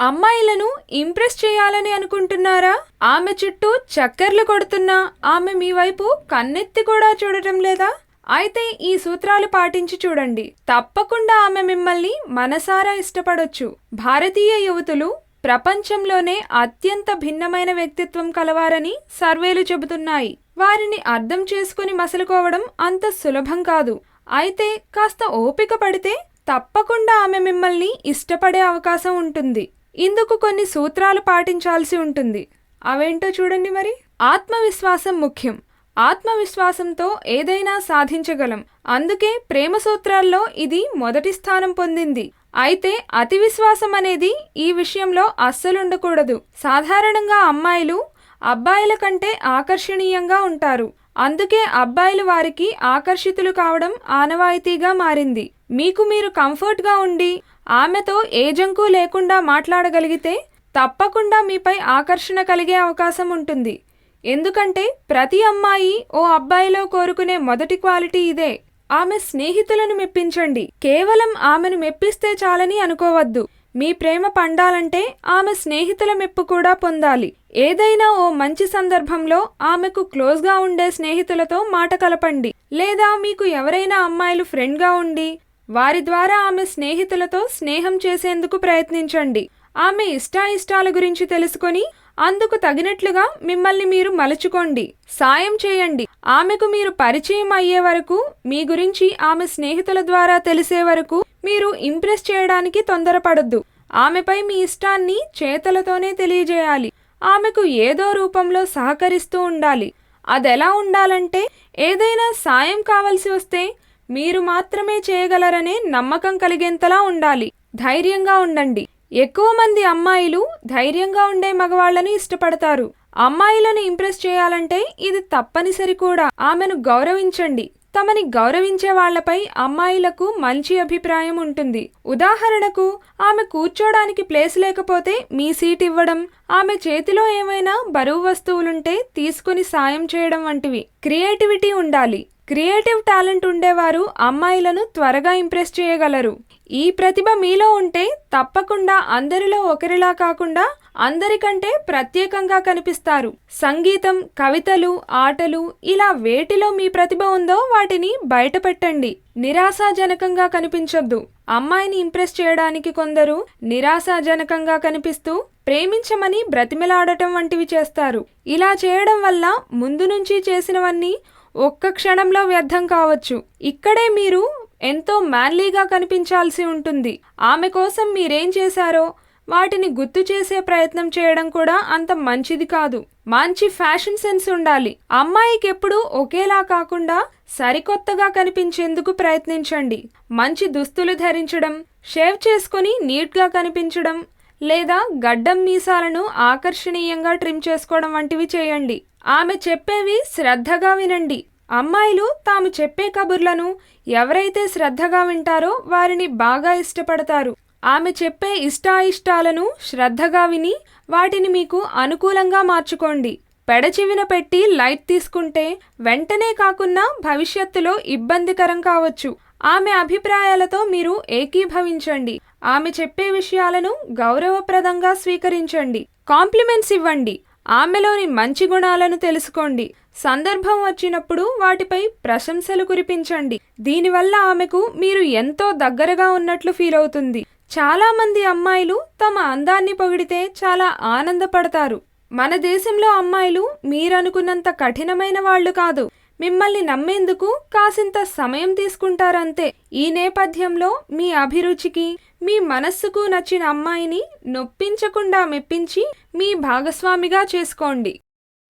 అమ్మాయిలను ఇంప్రెస్ చేయాలని అనుకుంటున్నారా? ఆమె చుట్టూ చక్కర్లు కొడుతున్నా ఆమె మీ వైపు కన్నెత్తి కూడా చూడటం లేదా? అయితే ఈ సూత్రాలు పాటించి చూడండి. తప్పకుండా ఆమె మిమ్మల్ని మనసారా ఇష్టపడొచ్చు. భారతీయ యువతులు ప్రపంచంలోనే అత్యంత భిన్నమైన వ్యక్తిత్వం కలవారని సర్వేలు చెబుతున్నాయి. వారిని అర్థం చేసుకుని మసలుకోవడం అంత సులభం కాదు. అయితే కాస్త ఓపిక పడితే తప్పకుండా ఆమె మిమ్మల్ని ఇష్టపడే అవకాశం ఉంటుంది. ఇందుకు కొన్ని సూత్రాలు పాటించాల్సి ఉంటుంది. అవేంటో చూడండి మరి. ఆత్మవిశ్వాసం ముఖ్యం. ఆత్మవిశ్వాసంతో ఏదైనా సాధించగలం. అందుకే ప్రేమ సూత్రాల్లో ఇది మొదటి స్థానం పొందింది. అయితే అతి విశ్వాసం అనేది ఈ విషయంలో అస్సలుండకూడదు. సాధారణంగా అమ్మాయిలు అబ్బాయిల కంటే ఆకర్షణీయంగా ఉంటారు. అందుకే అబ్బాయిలు వారికి ఆకర్షితులు కావడం ఆనవాయితీగా మారింది. మీకు మీరు కంఫర్ట్గా ఉండి ఆమెతో ఏ జంకు లేకుండా మాట్లాడగలిగితే తప్పకుండా మీపై ఆకర్షణ కలిగే అవకాశం ఉంటుంది. ఎందుకంటే ప్రతి అమ్మాయి ఓ అబ్బాయిలో కోరుకునే మొదటి క్వాలిటీ ఇదే. ఆమె స్నేహితులను మెప్పించండి. కేవలం ఆమెను మెప్పిస్తే చాలని అనుకోవద్దు. మీ ప్రేమ పండాలంటే ఆమె స్నేహితుల మెప్పు కూడా పొందాలి. ఏదైనా ఓ మంచి సందర్భంలో ఆమెకు క్లోజ్గా ఉండే స్నేహితులతో మాట కలపండి. లేదా మీకు ఎవరైనా అమ్మాయిలు ఫ్రెండ్గా ఉండి వారి ద్వారా ఆమె స్నేహితులతో స్నేహం చేసేందుకు ప్రయత్నించండి. ఆమె ఇష్టాయిష్టాల గురించి తెలుసుకొని అందుకు తగినట్లుగా మిమ్మల్ని మీరు మలుచుకోండి. సాయం చేయండి. ఆమెకు మీరు పరిచయం అయ్యే వరకు మీ గురించి ఆమె స్నేహితుల ద్వారా తెలిసే వరకు మీరు ఇంప్రెస్ చేయడానికి తొందరపడద్దు. ఆమెపై మీ ఇష్టాన్ని చేతలతోనే తెలియజేయాలి. ఆమెకు ఏదో రూపంలో సహకరిస్తూ ఉండాలి. అదెలా ఉండాలంటే ఏదైనా సాయం కావలసి వస్తే మీరు మాత్రమే చేయగలరనే నమ్మకం కలిగేంతలా ఉండాలి. ధైర్యంగా ఉండండి. ఎక్కువ మంది అమ్మాయిలు ధైర్యంగా ఉండే మగవాళ్ళను ఇష్టపడతారు. అమ్మాయిలను ఇంప్రెస్ చేయాలంటే ఇది తప్పనిసరి కూడా. ఆమెను గౌరవించండి. తమని గౌరవించే వాళ్ళపై అమ్మాయిలకు మంచి అభిప్రాయం ఉంటుంది. ఉదాహరణకు ఆమె కూర్చోడానికి ప్లేస్ లేకపోతే మీ సీట్ ఇవ్వడం ఆమె చేతిలో ఏమైనా బరువు వస్తువులుంటే తీసుకుని సాయం చేయడం వంటివి. క్రియేటివిటీ ఉండాలి. క్రియేటివ్ టాలెంట్ ఉండేవారు అమ్మాయిలను త్వరగా ఇంప్రెస్ చేయగలరు. ఈ ప్రతిభ మీలో ఉంటే తప్పకుండా అందరిలో ఒకరిలా కాకుండా అందరికంటే ప్రత్యేకంగా కనిపిస్తారు. సంగీతం కవితలు ఆటలు ఇలా వేటిలో మీ ప్రతిభ ఉందో వాటిని బయటపెట్టండి. నిరాశాజనకంగా కనిపించొద్దు. అమ్మాయిని ఇంప్రెస్ చేయడానికి కొందరు నిరాశాజనకంగా కనిపిస్తూ ప్రేమించమని బ్రతిమిలాడటం వంటివి చేస్తారు. ఇలా చేయడం వల్ల ముందు నుంచి చేసినవన్నీ ఒక్క క్షణంలో వ్యర్థం కావచ్చు. ఇక్కడే మీరు ఎంతో మ్యాన్లీగా కనిపించాల్సి ఉంటుంది. ఆమె కోసం మీరేం చేశారో వాటిని గుర్తు చేసే ప్రయత్నం చేయడం కూడా అంత మంచిది కాదు. మంచి ఫ్యాషన్ సెన్స్ ఉండాలి. అమ్మాయికి ఎప్పుడూ ఒకేలా కాకుండా సరికొత్తగా కనిపించేందుకు ప్రయత్నించండి. మంచి దుస్తులు ధరించడం షేవ్ చేసుకుని నీట్గా కనిపించడం లేదా గడ్డం మీసాలను ఆకర్షణీయంగా ట్రిమ్ చేసుకోవడం వంటివి చేయండి. ఆమె చెప్పేవి శ్రద్ధగా వినండి. అమ్మాయిలు తాము చెప్పే కబుర్లను ఎవరైతే శ్రద్ధగా వింటారో వారిని బాగా ఇష్టపడతారు. ఆమె చెప్పే ఇష్టాయిష్టాలను శ్రద్ధగా విని వాటిని మీకు అనుకూలంగా మార్చుకోండి. పెడచివిన పెట్టి లైట్ తీసుకుంటే వెంటనే కాకుండా భవిష్యత్తులో ఇబ్బందికరం కావచ్చు. ఆమె అభిప్రాయాలతో మీరు ఏకీభవించండి. ఆమె చెప్పే విషయాలను గౌరవప్రదంగా స్వీకరించండి. కాంప్లిమెంట్స్ ఇవ్వండి. ఆమెలోని మంచి గుణాలను తెలుసుకోండి. సందర్భం వచ్చినప్పుడు వాటిపై ప్రశంసలు కురిపించండి. దీనివల్ల ఆమెకు మీరు ఎంతో దగ్గరగా ఉన్నట్లు ఫీల్ అవుతుంది. చాలా మంది అమ్మాయిలు తమ అందాన్ని పొగిడితే చాలా ఆనందపడతారు. మన దేశంలో అమ్మాయిలు మీరనుకున్నంత కఠినమైన వాళ్ళు కాదు. మిమ్మల్ని నమ్మేందుకు కాసింత సమయం తీసుకుంటారంతే. ఈ నేపథ్యంలో మీ అభిరుచికి మీ మనస్సుకు నచ్చిన అమ్మాయిని నొప్పించకుండా మెప్పించి మీ భాగస్వామిగా చేసుకోండి.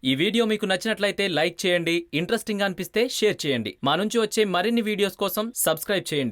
ఈ వీడియో మీకు నచ్చినట్లయితే లైక్ చేయండి ఇంట్రెస్టింగ్ అనిపిస్తే షేర్ చేయండి. మా నుంచి వచ్చే మరిన్ని వీడియోస్ కోసం సబ్స్క్రైబ్ చేయండి.